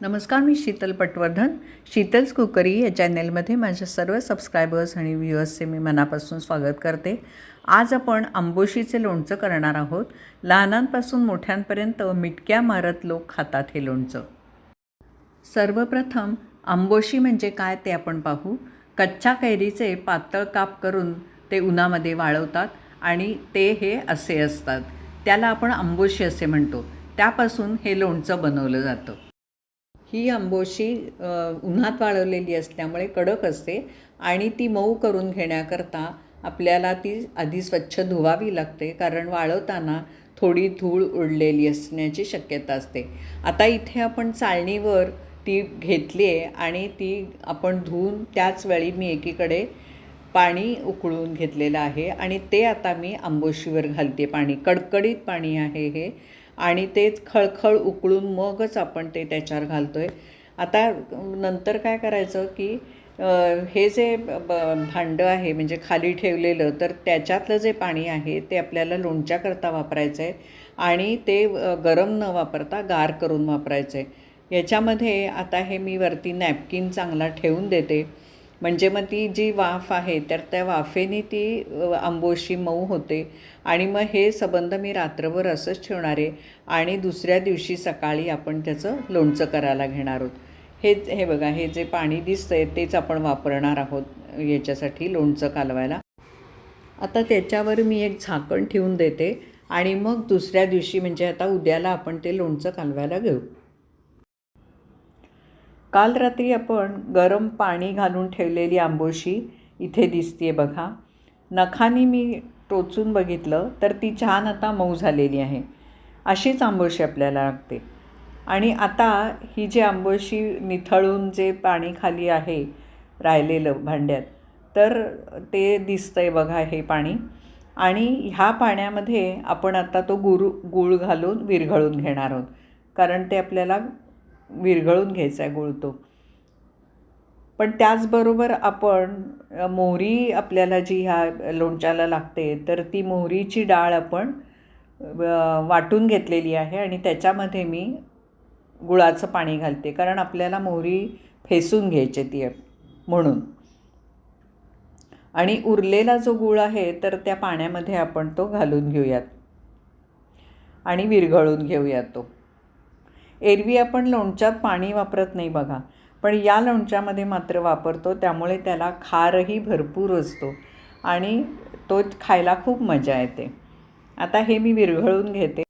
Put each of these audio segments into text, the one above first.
नमस्कार मी शीतल पटवर्धन. शीतल्स कुकरी या चॅनेलमध्ये माझ्या सर्व सबस्क्रायबर्स आणि व्ह्युअर्सचे मी मनापासून स्वागत करते. आज आपण आंबोशीचे लोणचं करणार आहोत. लहानांपासून मोठ्यांपर्यंत मिटक्या मारत लोक खातात हे लोणचं. सर्वप्रथम आंबोशी म्हणजे काय ते आपण पाहू. कच्च्या कैरीचे पातळ काप करून ते उन्हामध्ये वाळवतात आणि ते हे असे असतात. त्याला आपण आंबोशी असे म्हणतो. त्यापासून हे लोणचं बनवलं जातं. ही आंबोशी उन्हात वाळवलेली असल्यामुळे कडक असते आणि ती मऊ करून घेण्याकरता आपल्याला ती आधी स्वच्छ धुवावी लागते कारण वाळवताना थोडी धूळ उडलेली असण्याची शक्यता असते. आता इथे आपण चाळणीवर ती घेतली आहे आणि ती आपण धुवून त्याच वेळी मी एकीकडे पाणी उकळून घेतलेलं आहे आणि ते आता मी आंबोशीवर घालते पाणी. कडकडीत पाणी आहे हे. आणि ते खळखळ उकळून मगच आपण ते त्याच्यावर घालतो आहे आता नंतर काय करायचं की हे जे ब- ब- भांडं आहे म्हणजे खाली ठेवलेलं तर त्याच्यातलं जे पाणी आहे ते आपल्याला लोणच्याकरता वापरायचं आहे आणि ते गरम न वापरता गार करून वापरायचं आहे याच्यामध्ये आता हे मी वरती नॅपकिन चांगला ठेवून देते. म्हणजे मग ती जी वाफ आहे तर त्या वाफेने ती आंबोशी मऊ होते आणि मग हे सबंध मी रात्रभर असंच ठेवणार आहे आणि दुसऱ्या दिवशी सकाळी आपण त्याचं लोणचं करायला घेणार आहोत. हे हे बघा हे जे पाणी दिसतंय तेच आपण वापरणार आहोत याच्यासाठी लोणचं कालवायला. आता त्याच्यावर मी एक झाकण ठेवून देते आणि मग दुसऱ्या दिवशी म्हणजे आता उद्याला आपण ते लोणचं कालवायला घेऊ. काल रात्री आपण गरम पाणी घालून ठेवलेली आंबोशी इथे दिसते बघा. नखानी मी टोचून बघितलं तर ती छान आता मऊ झालेली आहे. अशीच आंबोशी आपल्याला लागते. आणि आता ही जी आंबोशी निथळून जे पाणी खाली आहे राहिलेलं भांड्यात तर ते दिसतं आहे बघा हे पाणी. आणि ह्या पाण्यामध्ये आपण आता तो गुरु गूळ घालून विरघळून घेणार आहोत. कारण ते आपल्याला विरघळून घ्यायचा आहे गुळ तो. पण त्याचबरोबर आपण मोहरी आपल्याला जी ह्या लोणच्याला लागते तर ती मोहरीची डाळ आपण वाटून घेतलेली आहे आणि त्याच्यामध्ये मी गुळाचं पाणी घालते. कारण आपल्याला मोहरी फेसून घ्यायची ती म्हणून. आणि उरलेला जो गुळ आहे तर त्या पाण्यामध्ये आपण तो घालून घेऊयात. आणि विरघळून घेऊयात तो. एरवी आपण लोणच्यात पाणी वापरत नाही बघा. पण या लोणच्यामध्ये मात्र वापरतो त्यामुळे त्याला खारही भरपूर असतो आणि तो खायला खूप मजा येते. आता हे मी विरघळून घेते.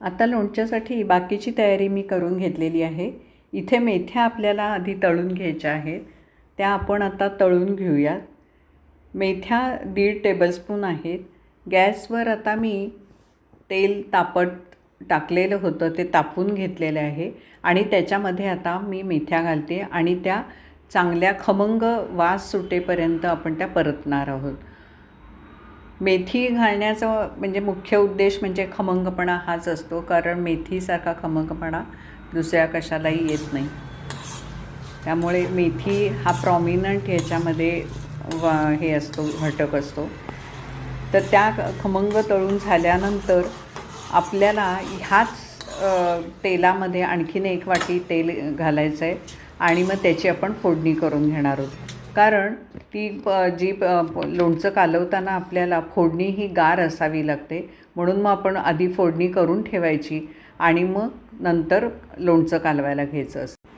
आता लोणच्यासाठी बाकीची तयारी मी करून घेतलेली आहे. इथे मेथ्या आपल्याला आधी तळून घ्यायच्या आहेत. त्या आपण आता तळून घेऊयात. मेथ्या दीड टेबलस्पून आहेत. गॅसवर आता मी तेल तापट टाकलेलं होतं ते तापून घेतलेलं आहे. आणि त्याच्यामध्ये आता मी मेथ्या घालते आणि त्या चांगल्या खमंग वास सुटेपर्यंत आपण त्या परतणार आहोत. मेथी घालण्याचा म्हणजे मुख्य उद्देश म्हणजे खमंगपणा हाच असतो कारण मेथीसारखा खमंगपणा दुसऱ्या कशालाही येत नाही. त्यामुळे मेथी हा प्रॉमिनंट ह्याच्यामध्ये वा हे असतो घटक असतो. तर त्या खमंग तळून झाल्यानंतर आपल्याला ह्याच तेलामध्ये आणखीन एक वाटी तेल घालायचं आहे आणि मग त्याची आपण फोडणी करून घेणार आहोत. कारण ती प जी प- लोणचं कालवताना आपल्याला फोडणी ही गार असावी लागते म्हणून मग आपण आधी फोडणी करून ठेवायची आणि मग नंतर लोणचं कालवायला घ्यायचं असतं.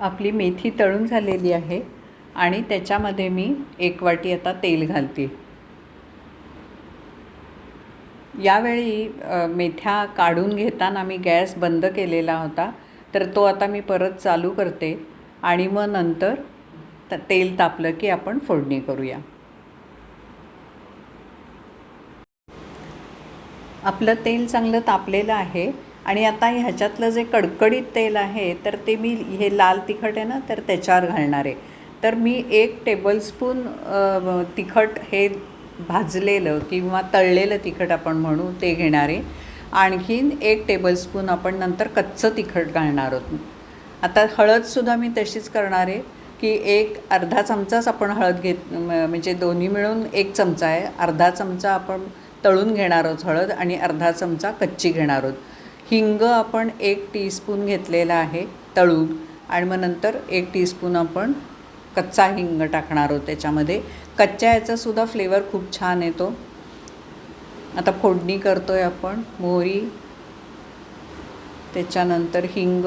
आपली मेथी तळून झालेली आहे. आणि त्याच्यामध्ये मी एक वाटी आता तेल घालते. यावेळी मेथ्या काढून घेताना मी गॅस बंद केलेला होता तर तो आता मी परत चालू करते आणि मग नंतर तेल तापलं की आपण फोडणी करूया. आपलं तेल चांगलं तापलेलं आहे आणि आता ह्याच्यातलं जे कडकडीत तेल आहे तर ते मी हे लाल तिखट आहे ना तर त्याच्यावर घालणार आहे. तर मी एक टेबलस्पून तिखट हे भाजलेलं किंवा तळलेलं तिखट आपण म्हणू ते घेणार. आहे आणखीन एक टेबलस्पून आपण नंतर कच्चं तिखट घालणार आहोत. आता हळदसुद्धा मी तशीच करणार आहे की एक अर्धा चमचाच आपण हळद घेत म्हणजे दोन्ही मिळून एक चमचा आहे. अर्धा चमचा आपण तळून घेणार आहोत हळद आणि अर्धा चमचा कच्ची घेणार आहोत. हिंग आपण एक टीस्पून घेतलेला आहे तळून आणि मग नंतर एक टीस्पून आपण कच्चा हिंग टाकणार आहोत त्याच्यामध्ये. कच्च्या याचासुद्धा फ्लेवर खूप छान येतो. आता फोडणी करतो आहे आपण मोहरी त्याच्यानंतर हिंग.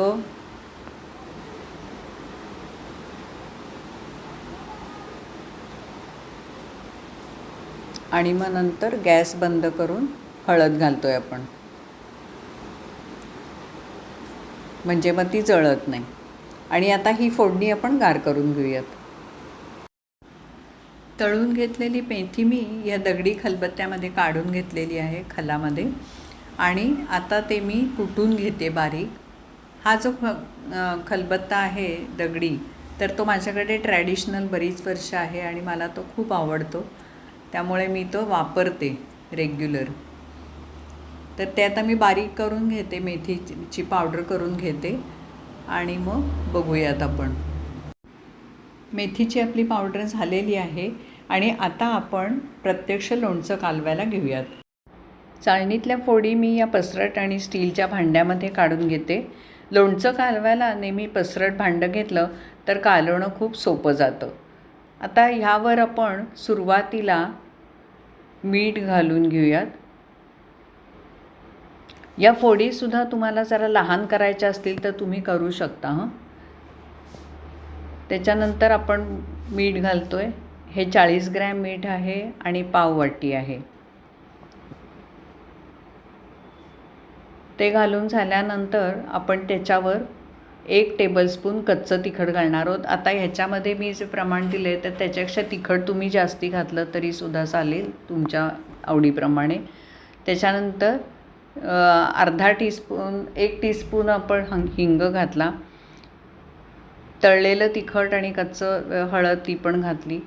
आणि मग नंतर गॅस बंद करून हळद घालतो आहे आपण. म्हणजे मग ती जळत नाही. आणि आता ही फोडणी आपण गार करून घेऊयात. तळून घेतलेली मेथी मी या दगडी खलबत्त्यामध्ये काढून घेतलेली आहे खलामध्ये. आणि आता ते मी कुटून घेते बारीक. हा जो ख खलबत्ता आहे दगडी तर तो माझ्याकडे ट्रॅडिशनल बरीच वर्ष आहे आणि मला तो खूप आवडतो. त्यामुळे मी तो वापरते रेग्युलर. तर ते आता मी बारीक करून घेते मेथीची पावडर करून घेते. आणि मग बघूयात आपण. मेथीची आपली पावडर झालेली आहे आणि आता आपण प्रत्यक्ष लोणचं कालवायला घेऊयात. चाळणीतल्या फोडी मी या पसरट आणि स्टीलच्या भांड्यामध्ये काढून घेते. लोणचं कालवायला नेहमी पसरट भांडं घेतलं तर कालवणं खूप सोपं जातं. आता ह्यावर आपण सुरुवातीला मीठ घालून घेऊयात. या फोडीसुद्धा तुम्हाला जरा लहान करायच्या असतील तर तुम्ही करू शकता हं. त्याच्यानंतर आपण मीठ घालतो आहे हे चाळीस ग्रॅम मीठ आहे आणि पाव वाटी आहे. ते घालून झाल्यानंतर आपण त्याच्यावर एक टेबलस्पून कच्चं तिखट घालणार आहोत. आता ह्याच्यामध्ये मी जे प्रमाण दिले तर त्याच्यापेक्षा तिखट तुम्ही जास्ती घातलं तरीसुद्धा चालेल तुमच्या आवडीप्रमाणे. त्याच्यानंतर अर्धा टीस्पून एक टीस्पून आपण हं हिंग घातला. तळलेलं तिखट आणि कच्चं हळद ती पण घातली.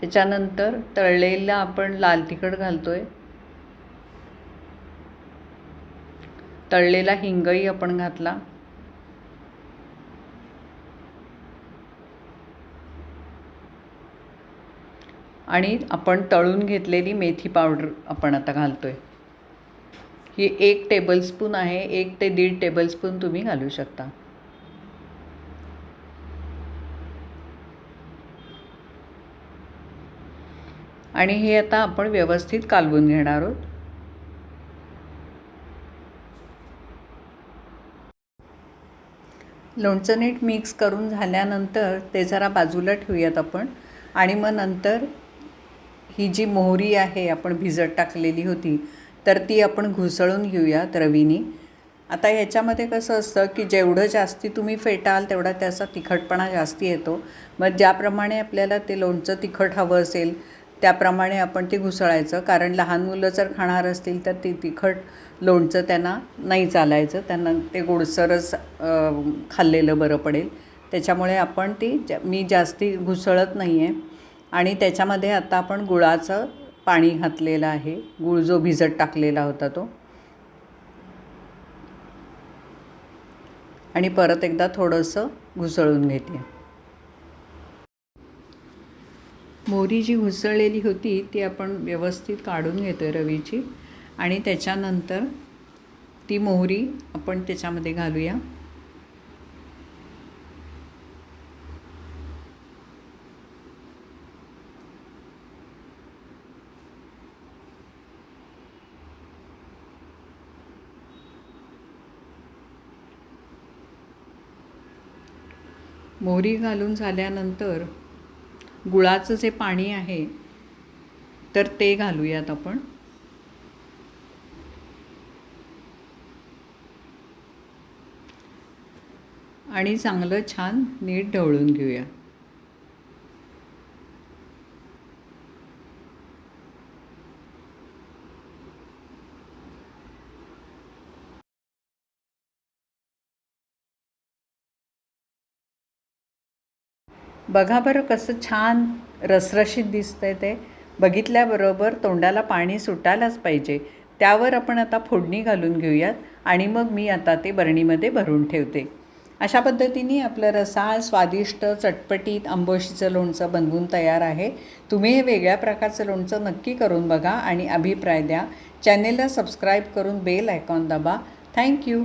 त्याच्यानंतर तळलेलं आपण लाल तिखट घालतोय. तळलेला हिंगही आपण घातला. आणि आपण तळून घेतलेली मेथी पावडर आपण आता घालतो आहे ही एक टेबलस्पून आहे एक ते दीड टेबलस्पून तुम्ही घालू शकता. आणि हे आता आपण व्यवस्थित कालवून घेणार आहोत. लोणचं नीट मिक्स करून झाल्यानंतर ते जरा बाजूला ठेवूयात आपण. आणि मग नंतर ही जी मोहरी आहे आपण भिजत टाकलेली होती तर ती आपण घुसळून घेऊयात रवीनी. आता ह्याच्यामध्ये कसं असतं की जेवढं जास्ती तुम्ही फेटाल तेवढा त्याचा तिखटपणा जास्ती येतो. मग ज्याप्रमाणे आपल्याला ते लोणचं तिखट हवं असेल त्याप्रमाणे आपण ते घुसळायचं. कारण लहान मुलं जर खाणार असतील तर ते तिखट लोणचं त्यांना नाही चालायचं. त्यांना ते गोडसरच खाल्लेलं बरं पडेल. त्याच्यामुळे आपण ती जा मी जास्ती घुसळत नाही आहे आणि त्याच्यामध्ये आता आपण गुळाचं पाणी घातलेलं आहे. गुळ जो भिजत टाकलेला होता तो. आणि परत एकदा थोडंसं घुसळून घेते. मोहरी जी घुसळलेली होती ती आपण व्यवस्थित काढून घेतो रवीची. आणि त्याच्यानंतर ती मोहरी आपण त्याच्यामध्ये घालूया. मोहरी घालून झाल्यानंतर गुळाचं जे पाणी आहे तर ते घालूयात आपण. आणि चांगलं छान नीट ढवळून घेऊया. बघा बरं कसं छान रसरशीत दिसतंय ते. बघितल्याबरोबर तोंडाला पाणी सुटायलाच पाहिजे. त्यावर आपण आता फोडणी घालून घेऊयात आणि मग मी आता ते बरणीमध्ये भरून ठेवते. अशा पद्धतीने आपलं रसाळ स्वादिष्ट चटपटीत आंबोशीचं लोणचं बनवून तयार आहे. तुम्ही हे वेगळ्या प्रकारचं लोणचं नक्की करून बघा आणि अभिप्राय द्या. चॅनेलला सबस्क्राईब करून बेल आयकॉन दाबा. थँक्यू